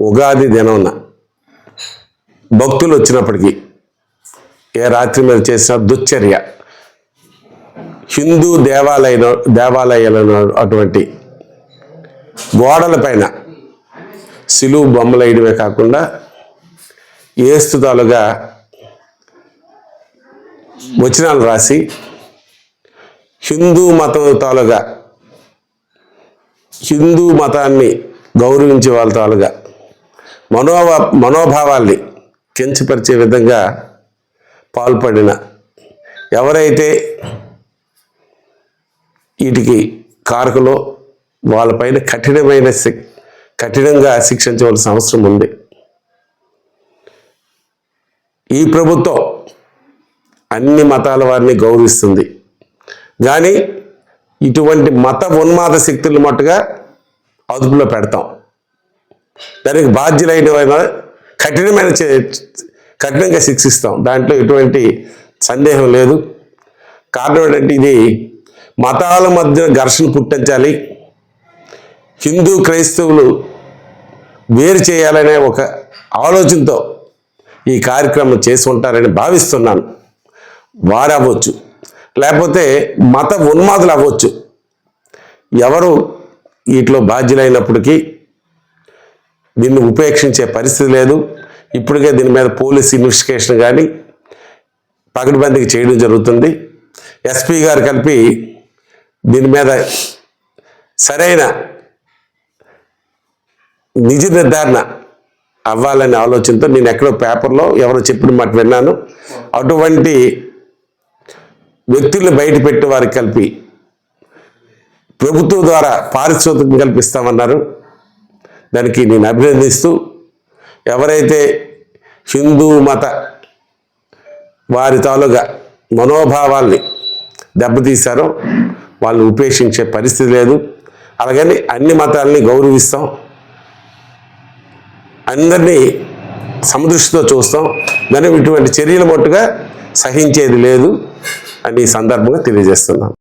ఉగాది దినమున భక్తులు వచ్చినప్పటికీ ఏ రాత్రి మీద చేసిన దుశ్చర్య. హిందూ దేవాలయ దేవాలయాలను అటువంటి గోడల పైన సిలువు బొమ్మలు వేయడమే కాకుండా ఏస్తుతాలుగా వచనాలు రాసి హిందూ మతం తాలుగా హిందూ మతాన్ని గౌరవించే వాళ్ళ తాలుగా మనోభా మనోభావాల్ని కించపరిచే విధంగా పాల్పడిన ఎవరైతే వీటికి కారకులో వాళ్ళపైన కఠినమైన శిక్ కఠినంగా శిక్షించవలసిన అవసరం ఉంది. ఈ ప్రభుత్వం అన్ని మతాల వారిని గౌరవిస్తుంది. కానీ ఇటువంటి మత ఉన్మాద శక్తులు మట్టుగా అదుపులో పెడతాం. దానికి బాధ్యులైన కఠినమైన చే- కఠినంగా శిక్షిస్తాం. దాంట్లో ఎటువంటి సందేహం లేదు. కారణం ఏంటంటే ఇది మతాల మధ్య ఘర్షణ పుట్టించాలి. హిందూ క్రైస్తవులు వేరు చేయాలనే ఒక ఆలోచనతో ఈ కార్యక్రమం చేసి ఉంటారని భావిస్తున్నాను. వారు అవ్వచ్చు. లేకపోతే మత ఉన్మాదులు అవ్వచ్చు. ఎవరు వీటిలో బాధ్యులైనప్పటికీ దీన్ని ఉపేక్షించే పరిస్థితి లేదు. ఇప్పటికే దీని మీద పోలీస్ ఇన్వెస్టిగేషన్ కానీ పగటిబందికి చేయడం జరుగుతుంది. ఎస్పీ గారు కలిపి దీని మీద సరైన నిజ నిర్ధారణ అవ్వాలనే ఆలోచనతో నేను ఎక్కడో పేపర్లో ఎవరో చెప్పిన మాట విన్నాను. అటువంటి వ్యక్తులు బయట పెట్టి వారికి కలిపి ప్రభుత్వం ద్వారా పారిశ్రామికం కల్పిస్తామన్నారు. దానికి నేను అభినందిస్తూ ఎవరైతే హిందూ మత వారి తాలూగా మనోభావాల్ని దెబ్బతీశారో వాళ్ళు ఉపేక్షించే పరిస్థితి లేదు. అలాగని అన్ని మతాలని గౌరవిస్తాం. అందరినీ సమదృష్టితో చూస్తాం. కానీ ఇటువంటి చర్యలు మట్టుగా సహించేది లేదు అని సందర్భంగా తెలియజేస్తున్నాం.